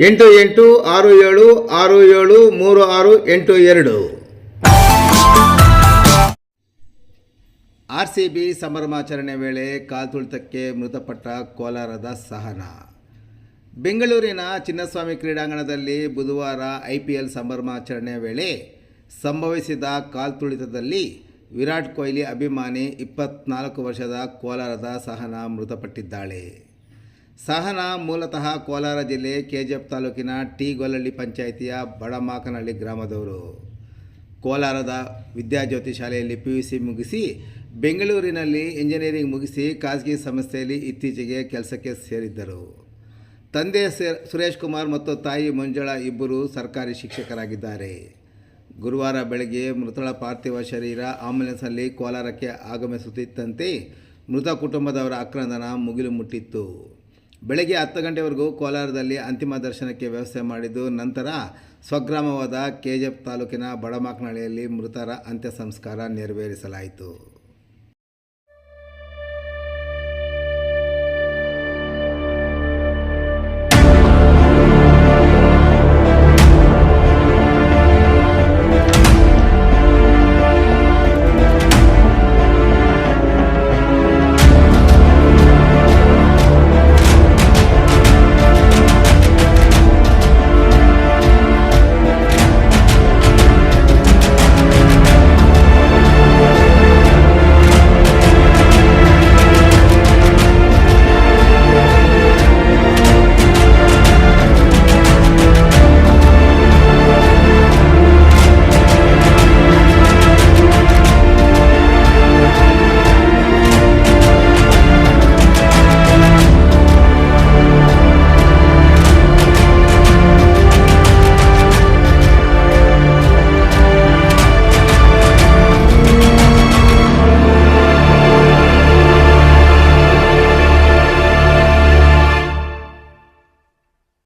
ಎಂಟು ಎಂಟು ಆರು ಏಳು ಆರು ಏಳು, ಮೂರು ಆರು, ಎಂಟು ಎರಡು. ಆರ್ ಸಿ ಬಿ ಸಂಭ್ರಮಾಚರಣೆ ವೇಳೆ ಕಾಲ್ತುಳಿತಕ್ಕೆ ಮೃತಪಟ್ಟ ಕೋಲಾರದ ಸಹನ. ಬೆಂಗಳೂರಿನ ಚಿನ್ನಸ್ವಾಮಿ ಕ್ರೀಡಾಂಗಣದಲ್ಲಿ ಬುಧವಾರ ಐ ಪಿ ಎಲ್ ಸಂಭ್ರಮಾಚರಣೆ ವೇಳೆ ಸಂಭವಿಸಿದ ಕಾಲ್ತುಳಿತದಲ್ಲಿ ವಿರಾಟ್ ಕೊಹ್ಲಿ ಅಭಿಮಾನಿ ಇಪ್ಪತ್ನಾಲ್ಕು ವರ್ಷದ ಕೋಲಾರದ ಸಹನ ಮೃತಪಟ್ಟಿದ್ದಾಳೆ. ಸಹನ ಮೂಲತಃ ಕೋಲಾರ ಜಿಲ್ಲೆ ಕೆ ಜಿ ಎಫ್ ತಾಲೂಕಿನ ಟಿ ಗೊಲ್ಲಳ್ಳಿ ಪಂಚಾಯಿತಿಯ ಬಡಮಾಕನಹಳ್ಳಿ ಗ್ರಾಮದವರು. ಕೋಲಾರದ ವಿದ್ಯಾಜ್ಯೋತಿ ಶಾಲೆಯಲ್ಲಿ ಪಿ ಯು ಸಿ ಮುಗಿಸಿ, ಬೆಂಗಳೂರಿನಲ್ಲಿ ಇಂಜಿನಿಯರಿಂಗ್ ಮುಗಿಸಿ ಖಾಸಗಿ ಸಂಸ್ಥೆಯಲ್ಲಿ ಇತ್ತೀಚೆಗೆ ಕೆಲಸಕ್ಕೆ ಸೇರಿದ್ದರು. ತಂದೆ ಸುರೇಶ್ ಕುಮಾರ್ ಮತ್ತು ತಾಯಿ ಮಂಜುಳಾ ಇಬ್ಬರು ಸರ್ಕಾರಿ ಶಿಕ್ಷಕರಾಗಿದ್ದಾರೆ. ಗುರುವಾರ ಬೆಳಗ್ಗೆ ಮೃತಳ ಪಾರ್ಥಿವ ಶರೀರ ಆಂಬುಲೆನ್ಸ್ನಲ್ಲಿ ಕೋಲಾರಕ್ಕೆ ಆಗಮಿಸುತ್ತಿದ್ದಂತೆ ಮೃತ ಕುಟುಂಬದವರ ಆಕ್ರಂದನ ಮುಗಿಲು ಮುಟ್ಟಿತ್ತು. ಬೆಳಗ್ಗೆ ಹತ್ತು ಗಂಟೆವರೆಗೂ ಕೋಲಾರದಲ್ಲಿ ಅಂತಿಮ ದರ್ಶನಕ್ಕೆ ವ್ಯವಸ್ಥೆ ಮಾಡಿದ್ದು, ನಂತರ ಸ್ವಗ್ರಾಮವಾದ ಕೆಜೆಪ್ ತಾಲೂಕಿನ ಬಡಮಾಕ್ನಹಳ್ಳಿಯಲ್ಲಿ ಮೃತರ ಅಂತ್ಯ ಸಂಸ್ಕಾರ ನೆರವೇರಿಸಲಾಯಿತು.